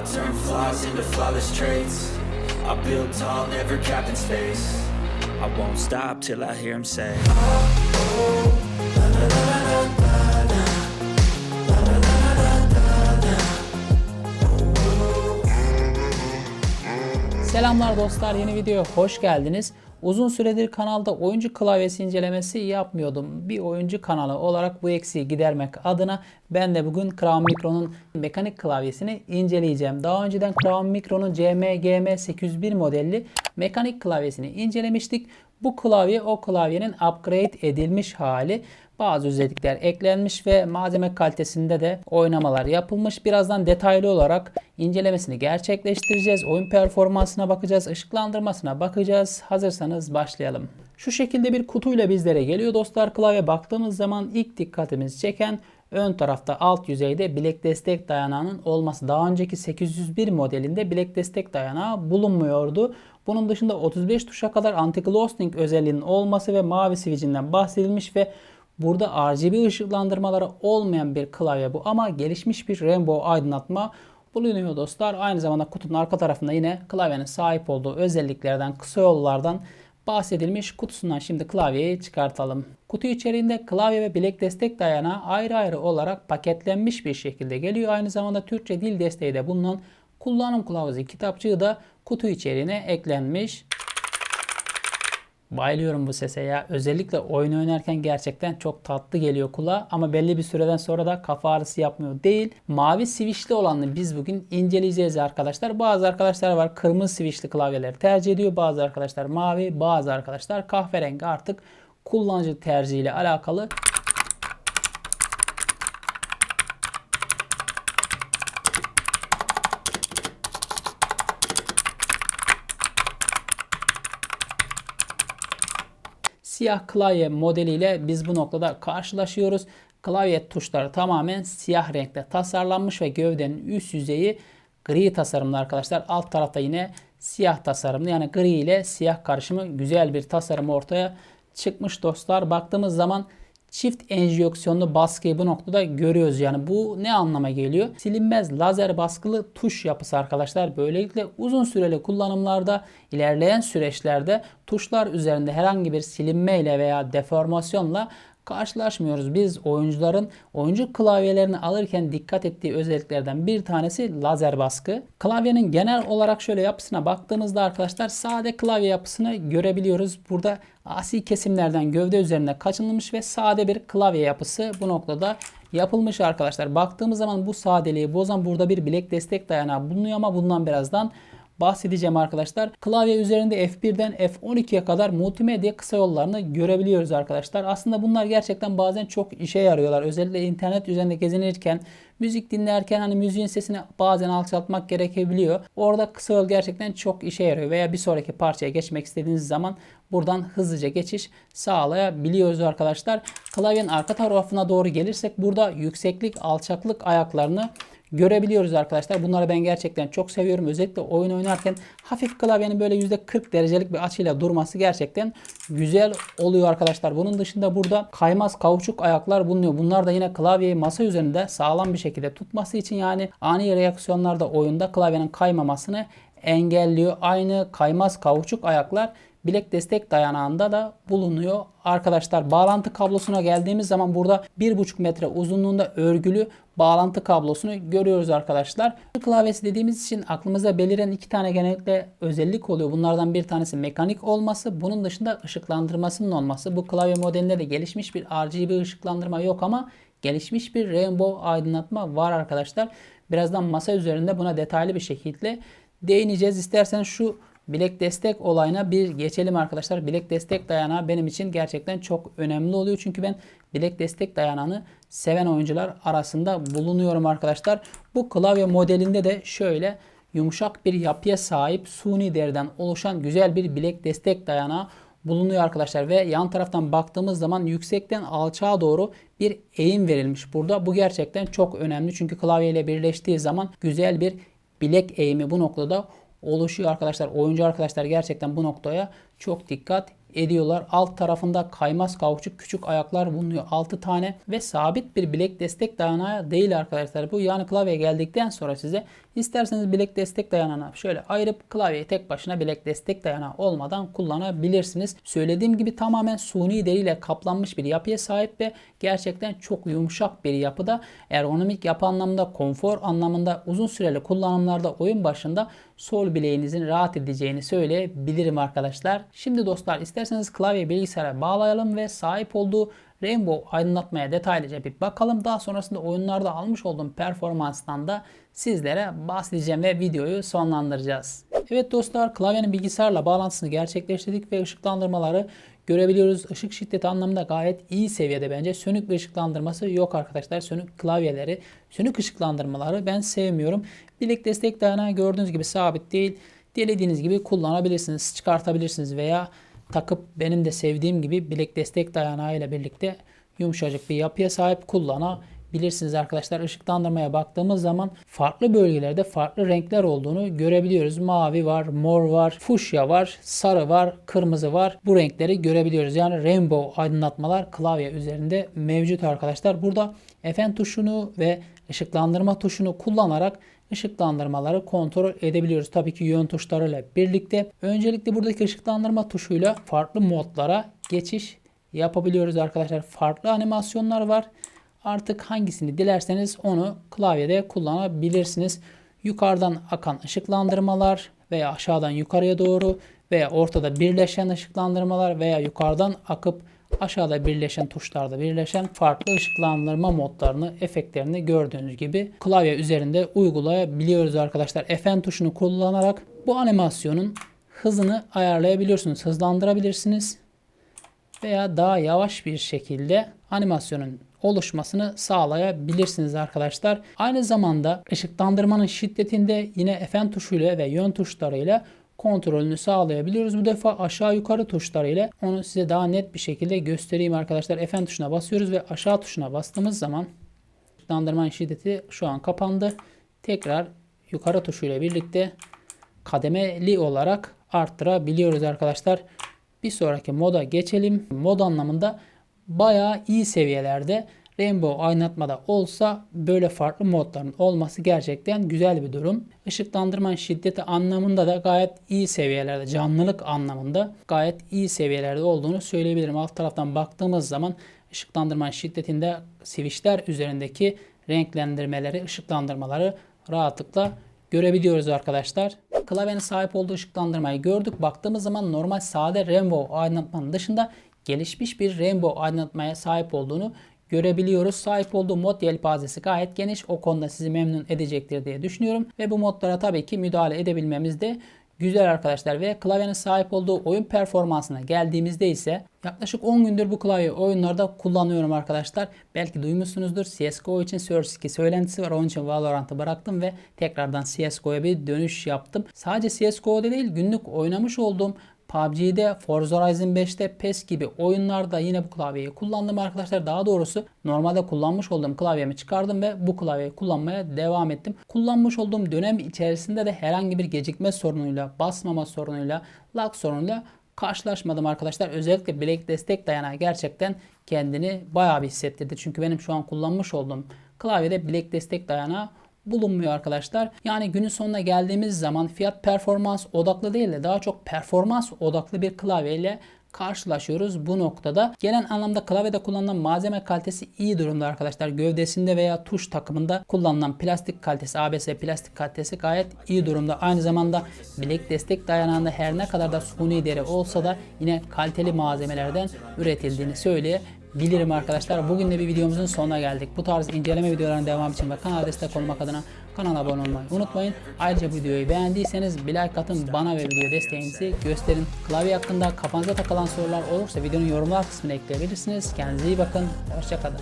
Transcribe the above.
I turn flaws into flawless traits. I build tall, never capped in space. I won't stop till I hear him say. Selamlar dostlar yeni videoya hoş geldiniz. Uzun süredir kanalda oyuncu klavyesi incelemesi yapmıyordum. Bir oyuncu kanalı olarak bu eksiği gidermek adına ben de bugün Crown Micro'nun mekanik klavyesini inceleyeceğim. Daha önceden Crown Micro'nun CMGM 801 modelli mekanik klavyesini incelemiştik. Bu klavye o klavyenin upgrade edilmiş hali. Bazı özellikler eklenmiş ve malzeme kalitesinde de oynamalar yapılmış. Birazdan detaylı olarak incelemesini gerçekleştireceğiz. Oyun performansına bakacağız, ışıklandırmasına bakacağız. Hazırsanız başlayalım. Şu şekilde bir kutuyla bizlere geliyor dostlar. Klavye baktığımız zaman ilk dikkatimizi çeken ön tarafta alt yüzeyde bilek destek dayanağının olması. Daha önceki 801 modelinde bilek destek dayanağı bulunmuyordu. Bunun dışında 35 tuşa kadar anti-ghosting özelliğinin olması ve mavi switchinden bahsedilmiş ve Burada RGB ışıklandırmaları olmayan bir klavye bu ama gelişmiş bir rainbow aydınlatma bulunuyor dostlar. Aynı zamanda kutunun arka tarafında yine klavyenin sahip olduğu özelliklerden, kısa yollardan bahsedilmiş. Kutusundan şimdi klavyeyi çıkartalım. Kutu içeriğinde klavye ve bilek destek dayanağı ayrı ayrı olarak paketlenmiş bir şekilde geliyor. Aynı zamanda Türkçe dil desteği de bulunan kullanım kılavuzu kitapçığı da kutu içeriğine eklenmiş. Bayılıyorum bu sese ya. Özellikle oyun oynarken gerçekten çok tatlı geliyor kulağa ama belli bir süreden sonra da kafa ağrısı yapmıyor değil. Mavi switchli olanı biz bugün inceleyeceğiz arkadaşlar. Bazı arkadaşlar var kırmızı switchli klavyeleri tercih ediyor. Bazı arkadaşlar mavi, bazı arkadaşlar kahverengi artık kullanıcı tercihiyle alakalı siyah klavye modeliyle biz bu noktada karşılaşıyoruz. Klavye tuşları tamamen siyah renkte tasarlanmış ve gövdenin üst yüzeyi gri tasarımlı arkadaşlar. Alt tarafta yine siyah tasarımlı yani gri ile siyah karışımı güzel bir tasarım ortaya çıkmış dostlar. Baktığımız zaman çift enjeksiyonlu baskıyı bu noktada görüyoruz. Yani bu ne anlama geliyor? Silinmez lazer baskılı tuş yapısı arkadaşlar. Böylelikle uzun süreli kullanımlarda ilerleyen süreçlerde tuşlar üzerinde herhangi bir silinmeyle veya deformasyonla karşılaşmıyoruz. Biz oyuncuların oyuncu klavyelerini alırken dikkat ettiği özelliklerden bir tanesi lazer baskı. Klavyenin genel olarak şöyle yapısına baktığımızda arkadaşlar sade klavye yapısını görebiliyoruz. Burada asi kesimlerden gövde üzerine kaçınılmış ve sade bir klavye yapısı bu noktada yapılmış arkadaşlar. Baktığımız zaman bu sadeliği bozan burada bir bilek destek dayanağı bulunuyor ama bundan birazdan bahsedeceğim arkadaşlar. Klavye üzerinde F1'den F12'ye kadar multimedya kısa yollarını görebiliyoruz arkadaşlar. Aslında bunlar gerçekten bazen çok işe yarıyorlar. Özellikle internet üzerinde gezinirken, müzik dinlerken hani müziğin sesini bazen alçaltmak gerekebiliyor. Orada kısa yol gerçekten çok işe yarıyor. Veya bir sonraki parçaya geçmek istediğiniz zaman buradan hızlıca geçiş sağlayabiliyoruz arkadaşlar. Klavyenin arka tarafına doğru gelirsek burada yükseklik, alçaklık ayaklarını görebiliyoruz arkadaşlar. Bunları ben gerçekten çok seviyorum. Özellikle oyun oynarken hafif klavyenin böyle %40 derecelik bir açıyla durması gerçekten güzel oluyor arkadaşlar. Bunun dışında burada kaymaz kauçuk ayaklar bulunuyor. Bunlar da yine klavyeyi masa üzerinde sağlam bir şekilde tutması için yani ani reaksiyonlarda oyunda klavyenin kaymamasını engelliyor. Aynı kaymaz kauçuk ayaklar bilek destek dayanağında da bulunuyor. Arkadaşlar bağlantı kablosuna geldiğimiz zaman burada 1,5 metre uzunluğunda örgülü bağlantı kablosunu görüyoruz arkadaşlar. Klavyesi dediğimiz için aklımıza beliren iki tane genellikle özellik oluyor. Bunlardan bir tanesi mekanik olması. Bunun dışında ışıklandırmasının olması. Bu klavye modelinde de gelişmiş bir RGB ışıklandırma yok ama gelişmiş bir rainbow aydınlatma var arkadaşlar. Birazdan masa üzerinde buna detaylı bir şekilde değineceğiz. İsterseniz şu bilek destek olayına bir geçelim arkadaşlar. Bilek destek dayanağı benim için gerçekten çok önemli oluyor. Çünkü ben bilek destek dayanağını seven oyuncular arasında bulunuyorum arkadaşlar. Bu klavye modelinde de şöyle yumuşak bir yapıya sahip suni deriden oluşan güzel bir bilek destek dayanağı bulunuyor arkadaşlar ve yan taraftan baktığımız zaman yüksekten alçağa doğru bir eğim verilmiş burada. Bu gerçekten çok önemli çünkü klavye ile birleştiği zaman güzel bir bilek eğimi bu noktada oluşuyor arkadaşlar. Oyuncu arkadaşlar gerçekten bu noktaya çok dikkat ediyorlar. Alt tarafında kaymaz kauçuk küçük ayaklar bulunuyor 6 tane ve sabit bir bilek destek dayanağı değil arkadaşlar. Bu yani klavyeye geldikten sonra size isterseniz bilek destek dayanağını şöyle ayırıp klavyeyi tek başına bilek destek dayanağı olmadan kullanabilirsiniz. Söylediğim gibi tamamen suni deriyle kaplanmış bir yapıya sahip ve gerçekten çok yumuşak bir yapıda. Ergonomik yapı anlamında, konfor anlamında uzun süreli kullanımlarda oyun başında sol bileğinizin rahat edeceğini söyleyebilirim arkadaşlar. Şimdi dostlar isterseniz klavye bilgisayara bağlayalım ve sahip olduğu Rainbow aydınlatmaya detaylıca bir bakalım. Daha sonrasında oyunlarda almış olduğum performanstan da sizlere bahsedeceğim ve videoyu sonlandıracağız. Evet dostlar klavyenin bilgisayarla bağlantısını gerçekleştirdik ve ışıklandırmaları görebiliyoruz. Işık şiddeti anlamında gayet iyi seviyede bence. Sönük bir ışıklandırması yok arkadaşlar. Sönük klavyeleri, sönük ışıklandırmaları ben sevmiyorum. Bilek destek dayanağı gördüğünüz gibi sabit değil. Dilediğiniz gibi kullanabilirsiniz, çıkartabilirsiniz veya takıp benim de sevdiğim gibi bilek destek dayanağı ile birlikte yumuşacık bir yapıya sahip kullanabilirsiniz arkadaşlar. Işıklandırmaya baktığımız zaman farklı bölgelerde farklı renkler olduğunu görebiliyoruz. Mavi var, mor var, fuşya var, sarı var, kırmızı var. Bu renkleri görebiliyoruz. Yani rainbow aydınlatmalar klavye üzerinde mevcut arkadaşlar. Burada Fn tuşunu ve ışıklandırma tuşunu kullanarak ışıklandırmaları kontrol edebiliyoruz. Tabii ki yön tuşlarıyla birlikte. Öncelikle buradaki ışıklandırma tuşuyla farklı modlara geçiş yapabiliyoruz arkadaşlar. Farklı animasyonlar var. Artık hangisini dilerseniz onu klavyede kullanabilirsiniz. Yukarıdan akan ışıklandırmalar veya aşağıdan yukarıya doğru veya ortada birleşen ışıklandırmalar veya yukarıdan akıp aşağıda birleşen tuşlarda birleşen farklı ışıklandırma modlarını, efektlerini gördüğünüz gibi klavye üzerinde uygulayabiliyoruz arkadaşlar. Fn tuşunu kullanarak bu animasyonun hızını ayarlayabiliyorsunuz. Hızlandırabilirsiniz veya daha yavaş bir şekilde animasyonun oluşmasını sağlayabilirsiniz arkadaşlar. Aynı zamanda ışıklandırmanın şiddetinde yine Fn tuşuyla ve yön tuşlarıyla kontrolünü sağlayabiliyoruz. Bu defa aşağı yukarı tuşlarıyla onu size daha net bir şekilde göstereyim arkadaşlar. Fn tuşuna basıyoruz ve aşağı tuşuna bastığımız zaman ışıklandırmanın şiddeti şu an kapandı. Tekrar yukarı tuşuyla birlikte kademeli olarak arttırabiliyoruz arkadaşlar. Bir sonraki moda geçelim. Mod anlamında bayağı iyi seviyelerde Rainbow aydınlatmada olsa böyle farklı modların olması gerçekten güzel bir durum. Işıklandırma şiddeti anlamında da gayet iyi seviyelerde, canlılık anlamında gayet iyi seviyelerde olduğunu söyleyebilirim. Alt taraftan baktığımız zaman ışıklandırma şiddetinde switchler üzerindeki renklendirmeleri, ışıklandırmaları rahatlıkla görebiliyoruz arkadaşlar. Klavyenin sahip olduğu ışıklandırmayı gördük. Baktığımız zaman normal sade rainbow aydınlatmanın dışında gelişmiş bir rainbow aydınlatmaya sahip olduğunu görebiliyoruz. Sahip olduğu mod yelpazesi gayet geniş. O konuda sizi memnun edecektir diye düşünüyorum. Ve bu modlara tabii ki müdahale edebilmemiz de güzel arkadaşlar ve klavyenin sahip olduğu oyun performansına geldiğimizde ise yaklaşık 10 gündür bu klavye oyunlarda kullanıyorum arkadaşlar. Belki duymuşsunuzdur CSGO için Source 2 söylentisi var. Onun için Valorant'ı bıraktım ve tekrardan CSGO'ya bir dönüş yaptım. Sadece CSGO'da değil günlük oynamış olduğum PUBG'de, Forza Horizon 5'te, PES gibi oyunlarda yine bu klavyeyi kullandım arkadaşlar. Daha doğrusu normalde kullanmış olduğum klavyemi çıkardım ve bu klavyeyi kullanmaya devam ettim. Kullanmış olduğum dönem içerisinde de herhangi bir gecikme sorunuyla, basmama sorunuyla, lag sorunuyla karşılaşmadım arkadaşlar. Özellikle bilek destek dayanağı gerçekten kendini bayağı bir hissettirdi. Çünkü benim şu an kullanmış olduğum klavyede bilek destek dayanağı bulunmuyor arkadaşlar. Yani günün sonuna geldiğimiz zaman fiyat performans odaklı değil de daha çok performans odaklı bir klavye ile karşılaşıyoruz bu noktada. Genel anlamda klavyede kullanılan malzeme kalitesi iyi durumda arkadaşlar. Gövdesinde veya tuş takımında kullanılan plastik kalitesi, ABS plastik kalitesi gayet iyi durumda. Aynı zamanda bilek destek dayanağında her ne kadar da suni deri olsa da yine kaliteli malzemelerden üretildiğini söyleye bilirim arkadaşlar. Bugün de bir videomuzun sonuna geldik. Bu tarz inceleme videolarının devamı için ve kanala destek olmak adına kanala abone olmayı unutmayın. Ayrıca videoyu beğendiyseniz bir like atın bana ve video desteğinizi gösterin. Klavye hakkında kafanıza takılan sorular olursa videonun yorumlar kısmına ekleyebilirsiniz. Kendinize iyi bakın. Hoşçakalın.